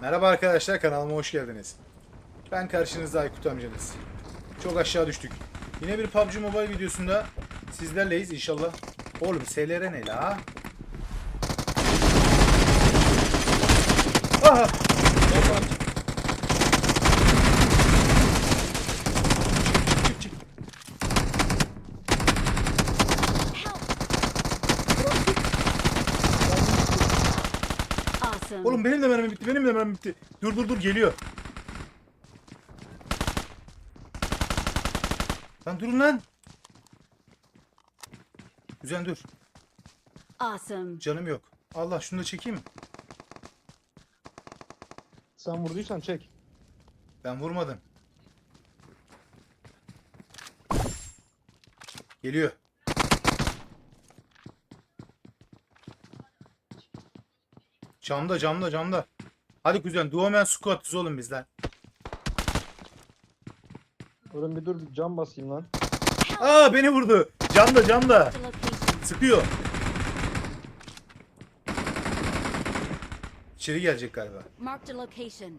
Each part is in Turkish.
Merhaba arkadaşlar kanalıma hoş geldiniz. Ben karşınızda Aykut amcanız. Çok aşağı düştük. Yine bir PUBG Mobile videosunda sizlerleyiz inşallah. Oğlum SLR ne la? Aha! Awesome. Oğlum benim de mermim bitti, benim de mermim bitti. Dur dur dur geliyor. Lan durun lan. Güzel dur. Awesome. Canım yok. Allah şunu da çekeyim mi? Sen vurduysan çek. Ben vurmadım. Geliyor. Camda camda camda. Hadi kuzen Duomen squat'ız oğlum bizden. Oğlum bir dur bir cam basayım lan. Aa beni vurdu. Camda camda. Sıkıyor. İçeri gelecek galiba. Marked a location.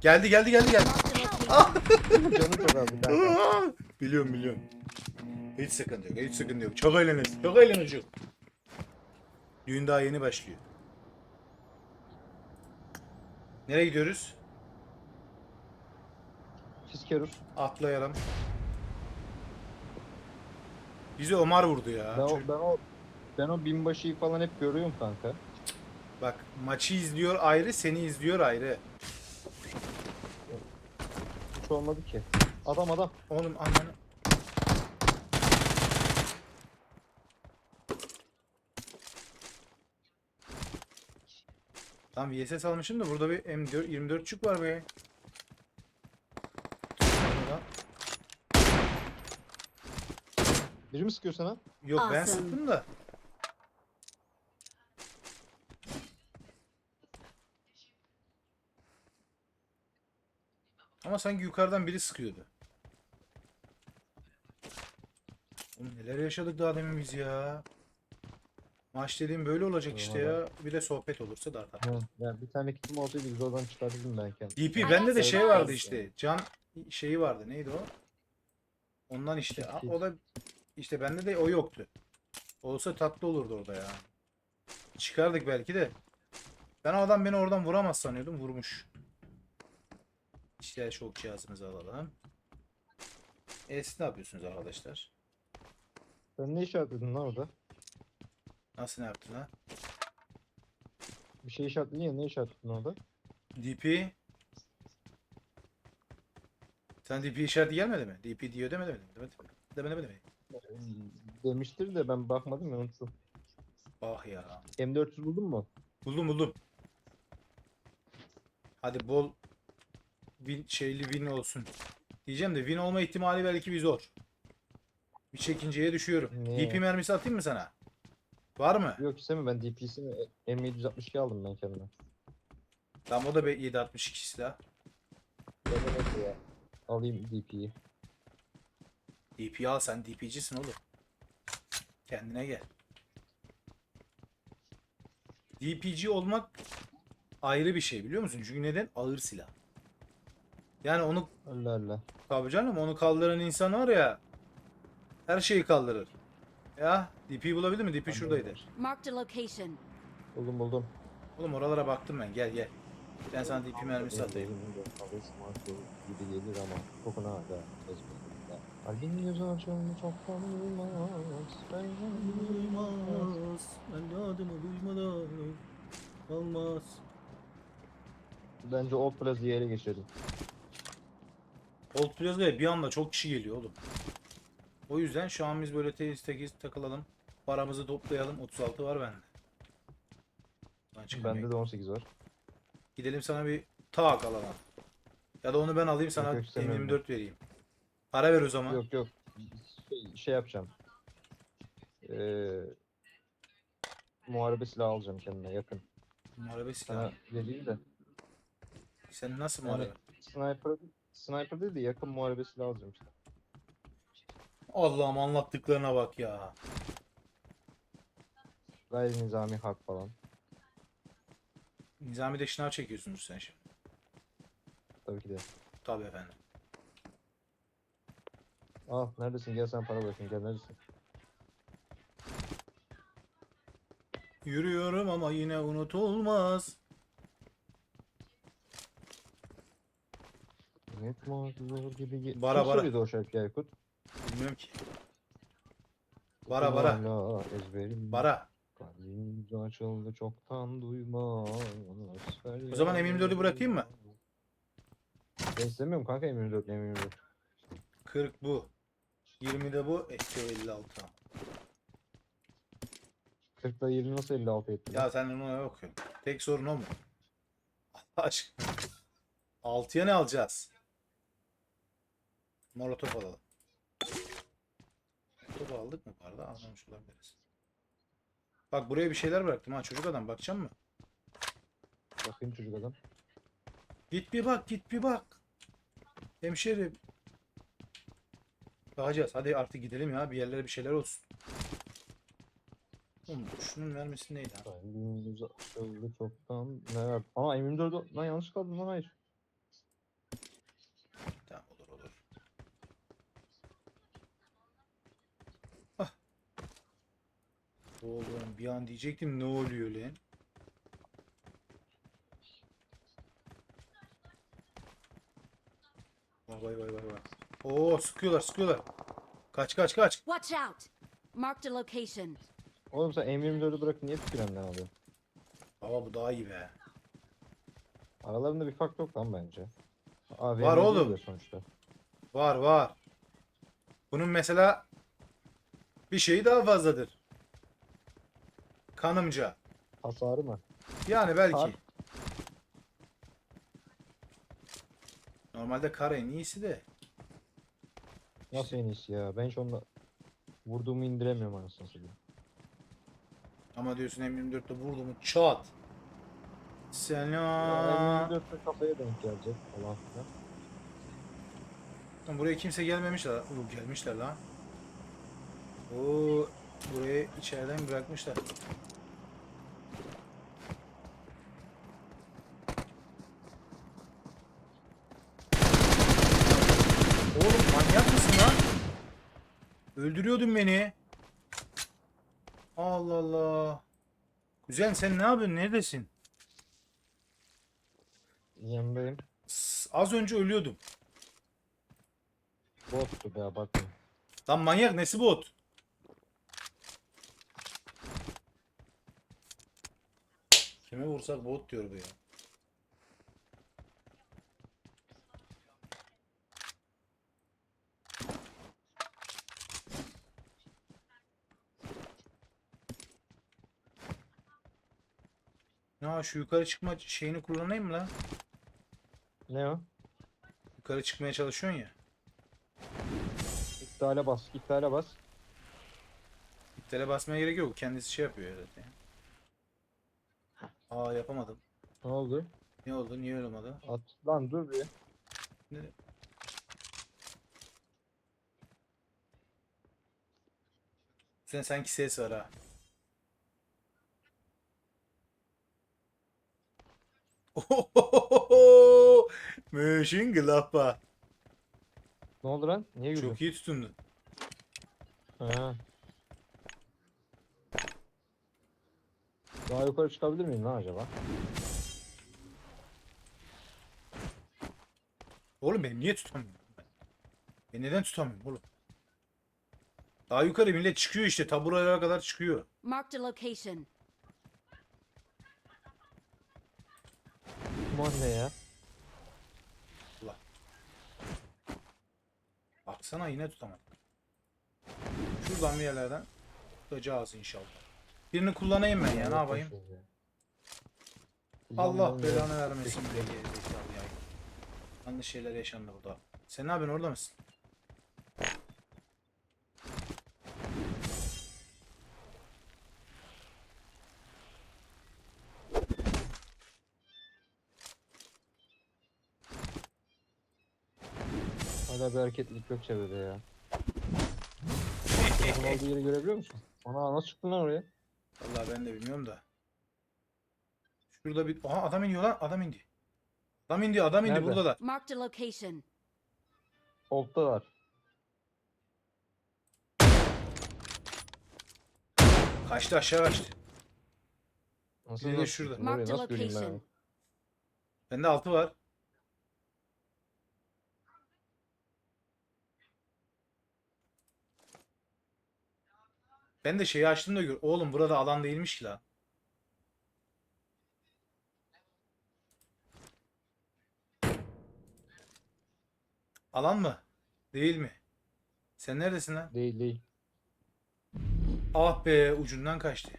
Geldi geldi geldi geldi. Marked a location. Canı çok az bir dakika. biliyorum biliyorum. Hiç sıkıntı yok. Hiç sıkıntı yok. Çok eğleniriz. Çok eğleniriz. Düğün daha yeni başlıyor. Nereye gidiyoruz? Fiskerus. Atlayalım. Bizi Omar vurdu ya. Ben o, Çocuk- ben o ben o binbaşıyı falan hep görüyorum kanka. Bak maçı izliyor ayrı, seni izliyor ayrı. Hiç olmadı ki. Adam adam. Oğlum ananı. Tamam VSS almışım da burada bir M4 24'çük var be. Biri mi sıkıyor sana? Yok ben Awesome. sıktım da. Ama sanki yukarıdan biri sıkıyordu. Oğlum neler yaşadık daha demin biz ya. Maç dediğim böyle olacak işte ya. Bir de sohbet olursa da artar. Hı. Ya bir tane kitim olsaydı biz oradan çıkardım ben kendim. DP bende de şey vardı işte. Can şeyi vardı. Neydi o? Ondan işte. Kit, A- kit. O da işte bende de o yoktu. Olsa tatlı olurdu orada ya. Çıkardık belki de. Ben o adam beni oradan vuramaz sanıyordum. Vurmuş. İşte şok cihazımızı alalım. E siz ne yapıyorsunuz arkadaşlar? Sen ne işaretledin lan orada? Nasıl ne yaptın ha? Bir şey işaretledin ya ne işaretledin orada? DP Sen DP işareti gelmedi mi? DP diyor demedi mi? Demedi mi? Demedi mi? Demedi mi? Demiştir de ben bakmadım ya unuttum. Ah ya. M400 buldun mu? Buldum buldum. Hadi bol win, şeyli win olsun. Diyeceğim de win olma ihtimali belki bir zor. Bir çekinceye düşüyorum. Niye? DP mermisi atayım mı sana? Var mı? Yok istemiyorum ben DP'sini M762 aldım ben kendime. Tamam o da be 762 silah. Neyse ya. Alayım DP'yi. DP al sen DP'cisin oğlum. Kendine gel. DP'ci olmak ayrı bir şey biliyor musun? Çünkü neden? Ağır silah. Yani onu Allah Allah. Tabii canım onu kaldıran insan var ya her şeyi kaldırır. Ya DP bulabildin mi? DP şuradaydı. Marked a location. Buldum buldum. Oğlum oralara baktım ben. Gel gel. Ben sana DP mermisi atayım. gibi gelir ama kokuna da ezberinde. Kalbin göz çoktan duymaz. Ben Ben de adımı duymadan olmaz. Bence Old Plaza'yı ele geçirelim. Old Plaza'ya bir anda çok kişi geliyor oğlum. O yüzden şu an biz böyle teyiz tekiz takılalım. Paramızı toplayalım. 36 var bende. Ben. Bende de 18 var. Gidelim sana bir tak alalım. Ya da onu ben alayım sana yok, istemiyorum M24 vereyim. Para ver o zaman. Yok yok. Şey, şey yapacağım. Ee, muharebe silahı alacağım kendime yakın. Muharebe Sana silahı. vereyim de. Sen nasıl muharebe? Sniper, sniper değil de yakın muharebe silahı alacağım işte. Allah'ım anlattıklarına bak ya. Gayri nizami harp falan. Nizami'de şınav çekiyorsunuz sen şimdi. Tabii ki de. Tabii efendim. Al neredesin gel sen para bırakayım gel neredesin? Yürüyorum ama yine unutulmaz. Unutmak zor gibi Bara, Kim bara. söyledi o şarkıyı Aykut? Bilmiyorum ki. Bara bara. Hala ezberim. Bara. Kalbimiz açıldı çoktan duymaz. O zaman M24'ü bırakayım mı? Ben istemiyorum kanka M24 M24. 40 bu. 20 de bu. Eksi 56. 40 ile 20 nasıl 56 etti? lan? Ya sen onu ne okuyorsun? Tek sorun o mu? Allah aşkına. 6'ya ne alacağız? Molotof alalım. Molotof aldık mı barda? Almamış olabiliriz. Bak buraya bir şeyler bıraktım ha çocuk adam bakacak mı? Bakayım çocuk adam. Git bir bak git bir bak. Hemşerim. Bakacağız hadi artık gidelim ya bir yerlere bir şeyler olsun. Oğlum şunun mermisi neydi? Kalbimiz açıldı çoktan. Ne var? Aa M24 lan yanlış kaldım lan hayır. Tamam olur olur. Ah. Oğlum bir an diyecektim ne oluyor lan? Vay vay vay vay vay. Oo sıkıyorlar sıkıyorlar. Kaç kaç kaç. Watch out! Marked a location. Oğlum sen M24'ü bırak niye tükürenden alıyorsun? Baba bu daha iyi be. Aralarında bir fark yok lan bence. Abi Var oğlum. sonuçta. Var var. Bunun mesela bir şeyi daha fazladır. Kanımca. Hasarı mı? Yani belki. Kar. Normalde kar en iyisi de. Nasıl en iyisi ya? Ben hiç onunla vurduğumu indiremiyorum anasını satayım. Ama diyorsun M24'te vurdu mu çat. Selam. M24'te kafaya denk gelecek filan. Lan Buraya kimse gelmemiş la. Oo, gelmişler lan. Oo, buraya içeriden bırakmışlar. Oğlum manyak mısın lan? Öldürüyordun beni. Allah Allah. Güzel sen ne yapıyorsun? Neredesin? Yanındayım. S- Az önce ölüyordum. Bottu be bakma. Lan manyak nesi bot? Kime vursak bot diyor bu ya. Ya şu yukarı çıkma şeyini kullanayım mı lan? Ne o? Yukarı çıkmaya çalışıyorsun ya. İptale bas. İptale bas. İptale basmaya gerek yok. Kendisi şey yapıyor zaten. Aa yapamadım. Ne oldu? Ne oldu? Niye öyle olmadı? At. Lan dur bir. Ne? Sen sanki ses var ha. Ohohoho! Mönchengladbach. Ne oldu lan? Niye yürüdün? Çok iyi tutundun. Ha. Daha yukarı çıkabilir miyim lan acaba? Oğlum ben niye tutamıyorum? Ben neden tutamıyorum oğlum? Daha yukarı millet çıkıyor işte. Taburalara kadar çıkıyor. Marked a location. Aman ne ya? Baksana yine tutamadık. Şuradan bir yerlerden tutacağız inşallah. Birini kullanayım ben ya ne yapayım? Allah belanı vermesin be gerizekalı ya. Yanlış şeyler yaşandı burada. Sen ne yapıyorsun orada mısın? Hala bir hareketlilik yok çevrede ya. Bunun olduğu yeri görebiliyor musun? Ana nasıl çıktın lan oraya? Vallahi ben de bilmiyorum da. Şurada bir... Aha adam iniyor lan. Adam indi. Adam indi. Adam indi. Nerede? Burada da. Marked a location. Oltalar. Kaçtı aşağı kaçtı. Nasıl Biri de şurada. Orayı Marked nasıl göreyim ben location. Bende altı var. Ben de şeyi açtım da gör. Oğlum burada alan değilmiş ki lan. Alan mı? Değil mi? Sen neredesin lan? Değil değil. Ah be ucundan kaçtı.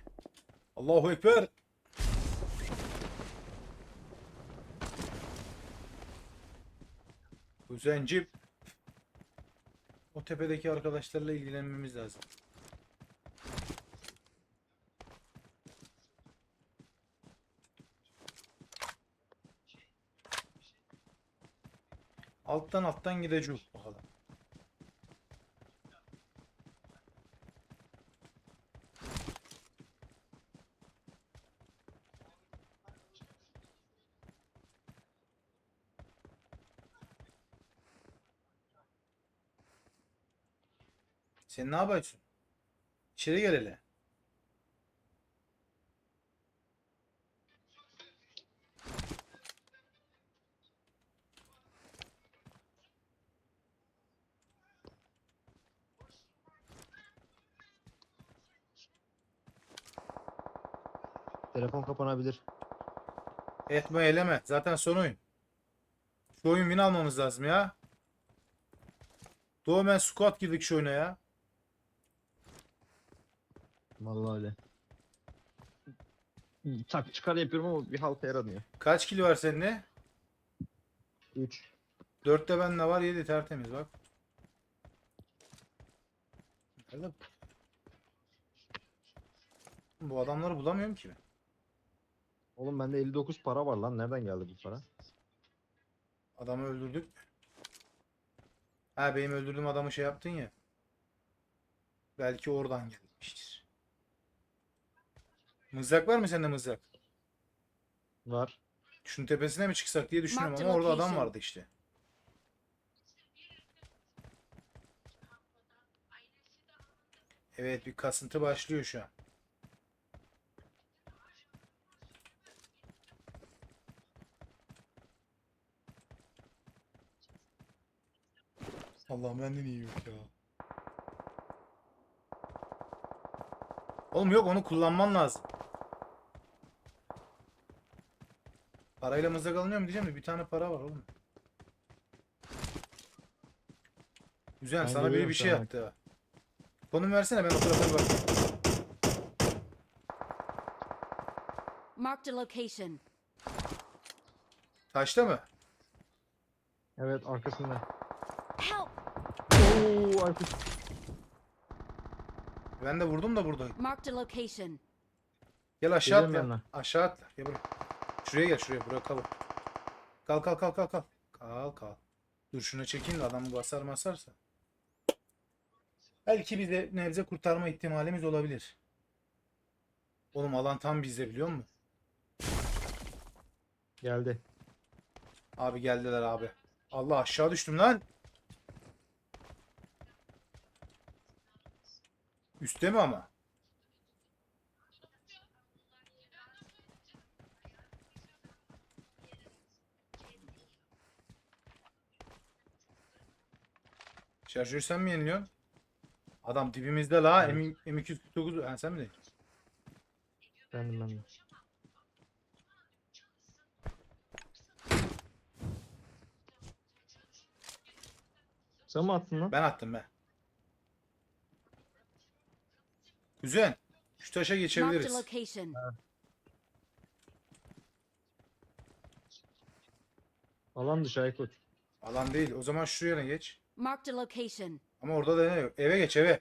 Allahu Ekber. Kuzencim. O tepedeki arkadaşlarla ilgilenmemiz lazım. Alttan alttan gideceğiz bakalım. Sen ne yapıyorsun? İçeri gel hele. Telefon kapanabilir. Etme eleme. Zaten son oyun. Şu oyun win almamız lazım ya. Doğumen squad girdik şu oyuna ya. Vallahi öyle. Tak çıkar yapıyorum ama bir halta yaramıyor. Kaç kilo var sende? 3. 4'te bende var 7 tertemiz bak. Nerede bu? Bu adamları bulamıyorum ki ben. Oğlum bende 59 para var lan. Nereden geldi bu para? Adamı öldürdük? Ha benim öldürdüğüm adamı şey yaptın ya. Belki oradan gelmiştir. Mızrak var mı sende mızrak? Var. Şunun tepesine mi çıksak diye düşünüyorum Marked ama orada adam vardı işte. Evet bir kasıntı başlıyor şu an. Allah'ım benden iyi yok ya. Oğlum yok onu kullanman lazım. Parayla mızrak alınıyor mu diyeceğim de bir tane para var oğlum. Güzel Ben sana biri görüyorum bir şu şey an. yaptı ha. Konum versene ben o tarafa bir bakayım. Marked a location. Taşta mı? Evet arkasında. Help! Oo Aykut. Ben de vurdum da burada. Marked a location. Gel aşağı Geliyorum atla. yanına. Aşağı atla. Gel buraya. Şuraya gel şuraya. Buraya kal. Kal kal kal kal kal. Kal kal. Dur şuna çekeyim de adamı basar masarsa. Belki bir de nebze kurtarma ihtimalimiz olabilir. Oğlum alan tam bizde biliyor musun? Geldi. Abi geldiler abi. Allah aşağı düştüm lan. Üste mi ama? Şarjörü sen mi yeniliyorsun? Adam dibimizde la. Evet. M- M249. Ha, sen mi değil? Bendim bendim. Sen mi attın lan? Ben attım ben. Güzel. Şu taşa Marked a geçebiliriz. location. Alan dışı Aykut. Alan değil. O zaman şuraya ne geç. Marked a location. Ama orada da ne yok. Eve geç eve.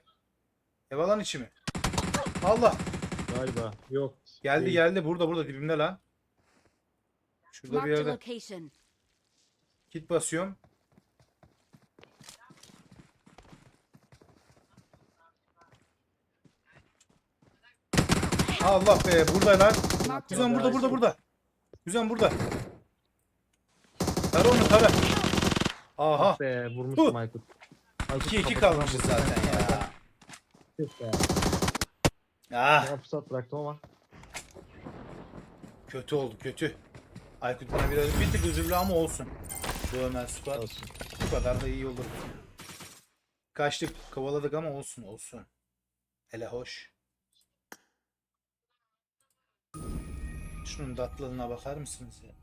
Ev alan içi mi? Allah. Galiba. Yok. Geldi Değil. geldi. Burada burada dibimde lan. Şurada bir Marked a yerde. location. Kit basıyorum. Allah be burada lan. Kuzen burada burada burada. Güzel burada. Tara onu tara. Aha. Ah be vurmuştum Huh. Aykut. Aykut 2-2 kafasından kalmışız zaten ya. Tüh be. Ah. Bana fırsat bıraktım ama. Kötü oldu kötü. Aykut bana biraz bir tık üzüldü ama olsun. Bu Ömer Squad Olsun. bu kadar da iyi olur. Kaçtık kovaladık ama olsun olsun. Hele hoş. Şunun tatlılığına bakar mısınız ya?